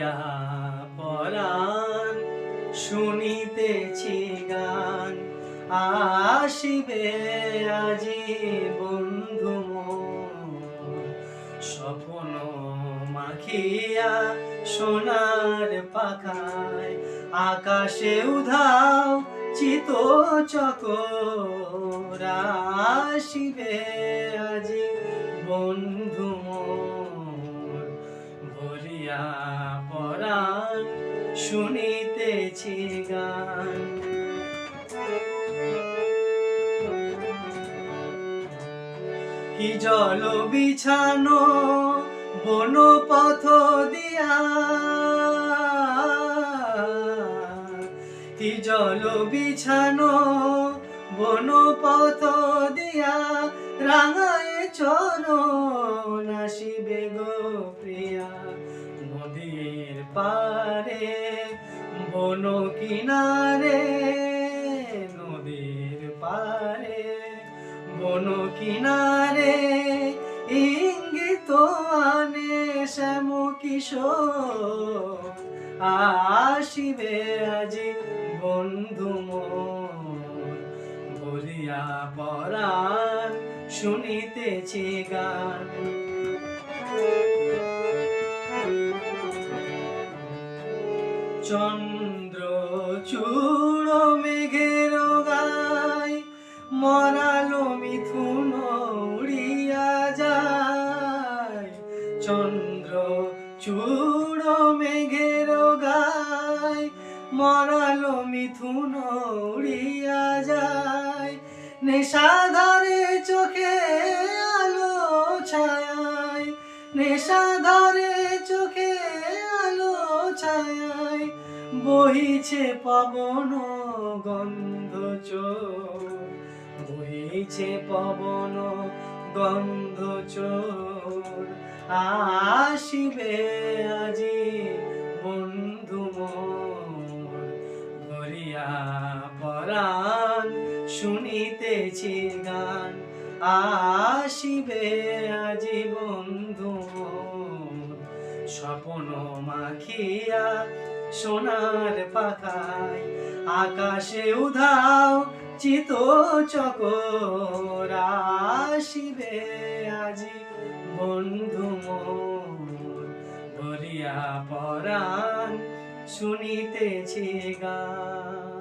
ভরিয়া পরাণ, শুনিতেছি গান। আসিবে আজি বন্ধু স্বপ্ন মাখিয়া সোনার পাখায়। আকাশে উধাও চিত চকর আসিবে আজি বন্ধু ভরিয়া পরাণ শুনিতেছি গান। কি জল বিছানো বন পথ দিয়া? কি জল বিছানো বন পথ দিয়া? রাঙায় চরণ আসিবে গো প্রিয়া। নদীর পারে বন কিনারে, নদীর পারে বন কিনারে, ইঙ্গিত আনে শ্যাম কিশোর। আসিবে আজি বন্ধু বলিয়া পরাণ শুনিতেছি গান। চন্দ্র চূড় মেঘের গায়, মরালো মিথুন উড়িয়া যায়। চন্দ্র চূড় মেঘের গায়, মরালো মিথুন উড়িয়া যায়। নেশাধারে চোখে আলো ছায় নেশাধারে বহিছে পবন গন্ধ বহিছে পবন গন্ধ চোর আসিবে আজি বন্ধু ভরিয়া পরাণ শুনিতেছি গান। আসিবে আজি বন্ধু মোর। স্বপ্ন মাখিয়া সোনার পাখায় আকাশে উধাও চিত চকর আসিবে আজি। বন্ধু বলিয়া পরাণ শুনিতেছি গান